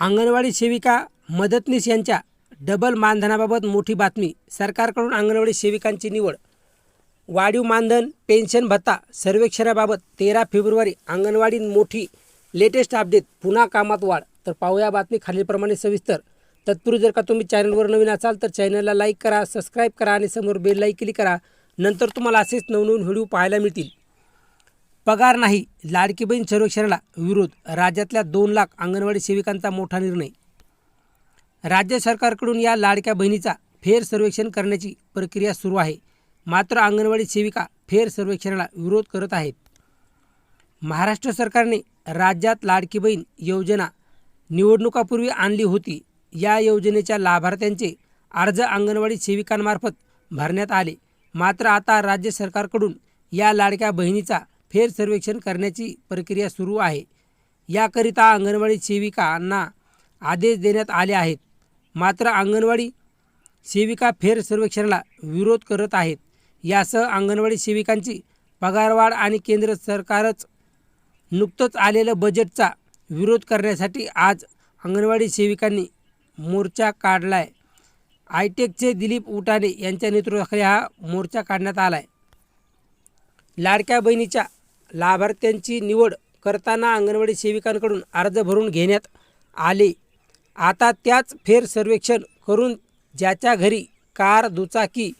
अंगणवाडी सेविका मदतनीस यांच्या डबल मानधनाबाबत मोठी बातमी. सरकारकडून अंगणवाडी सेविकांची निवड. वाढीव मानधन पेन्शन भत्ता सर्वेक्षणाबाबत तेरा फेब्रुवारी अंगणवाडी मोठी लेटेस्ट अपडेट. पुन्हा कामात वाढ. तर पाहूया बातमी खालीलप्रमाणे सविस्तर. तत्पूर्वी जर का तुम्ही चॅनलवर नवीन असाल तर चॅनलला लाईक करा सबस्क्राईब करा आणि समोर बेल लाईक क्लिक करा. नंतर तुम्हाला असेच नवनवीन व्हिडिओ पाहायला मिळतील. पगार नाही. लाडकी बहीण सर्वेक्षणाला विरोध. राज्यातल्या दोन लाख अंगणवाडी सेविकांचा मोठा निर्णय. राज्य सरकारकडून या लाडक्या बहिणीचा फेर सर्वेक्षण करण्याची प्रक्रिया सुरू आहे. मात्र अंगणवाडी सेविका फेर सर्वेक्षणाला विरोध करत आहेत. महाराष्ट्र सरकारने राज्यात लाडकी बहीण योजना निवडणुकापूर्वी आणली होती. या योजनेच्या लाभार्थ्यांचे अर्ज अंगणवाडी सेविकांमार्फत भरण्यात आले. मात्र आता राज्य सरकारकडून या लाडक्या बहिणीचा फेर सर्वेक्षण करण्याची प्रक्रिया सुरू आहे. याकरिता अंगणवाडी सेविकांना आदेश देण्यात आले आहेत. मात्र अंगणवाडी सेविका फेर सर्वेक्षणाला विरोध करत आहेत. यासह अंगणवाडी सेविकांची पगारवाढ आणि केंद्र सरकारच नुकतंच आलेलं बजेटचा विरोध करण्यासाठी आज अंगणवाडी सेविकांनी मोर्चा काढला आहे आयटेकचे दिलीप उटाणे यांच्या नेतृत्वाखाली हा मोर्चा काढण्यात आला आहे लाडक्या बहिणीच्या लाभार्थ्यांची निवड करताना अंगणवाडी सेविकांकडून अर्ज भरून घेण्यात आले. आता त्याच फेर सर्वेक्षण करून ज्याच्या घरी कार दुचाकी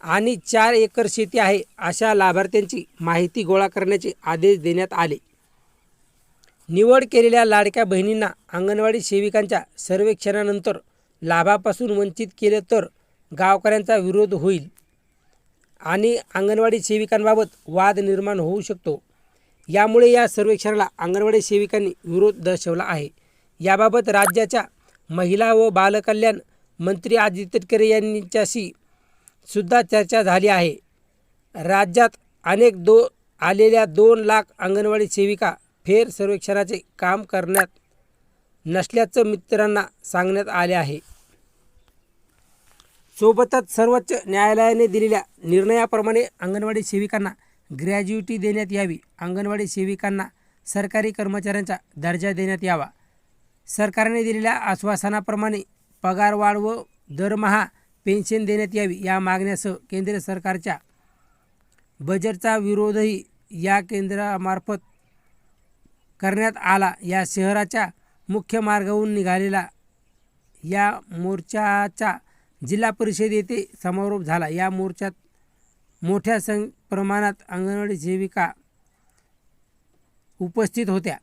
आणि चार एकर शेती आहे अशा लाभार्थ्यांची माहिती गोळा करण्याचे आदेश देण्यात आले. निवड केलेल्या लाडक्या बहिणींना अंगणवाडी सेविकांच्या सर्वेक्षणानंतर लाभापासून वंचित केले तर गावकऱ्यांचा विरोध होईल. आणि अंगणवाडी सेविकांबाबत वाद निर्माण होऊ शकतो. यामुळे या सर्वेक्षणाला अंगणवाडी सेविकांनी विरोध दर्शवला आहे. याबाबत राज्याच्या महिला व बालकल्याण मंत्री आदित्य तटकरे यांच्याशी सुद्धा चर्चा झाली आहे. राज्यात अनेक दो आलेल्या दोन लाख अंगणवाडी सेविका फेर सर्वेक्षणाचे काम करण्यात नसल्याचं मित्रांना सांगण्यात आले आहे. सोबतच सर्वोच्च न्यायालयाने दिलेल्या निर्णयाप्रमाणे अंगणवाडी सेविकांना ग्रॅज्युटी देण्यात यावी. अंगणवाडी सेविकांना सरकारी कर्मचाऱ्यांचा दर्जा देण्यात यावा. सरकारने दिलेल्या आश्वासनाप्रमाणे पगारवाढ व दरमहा पेन्शन देण्यात यावी या मागण्यासह केंद्र सरकारच्या बजेटचा विरोधही या केंद्रामार्फत करण्यात आला. या शहराच्या मुख्य मार्गावरून निघालेला या मोर्चाचा जिल्हा परिषद येथे समारोप झाला. या मोर्चात मोठ्या सं प्रमाणात अंगणवाडी सेविका उपस्थित होत्या.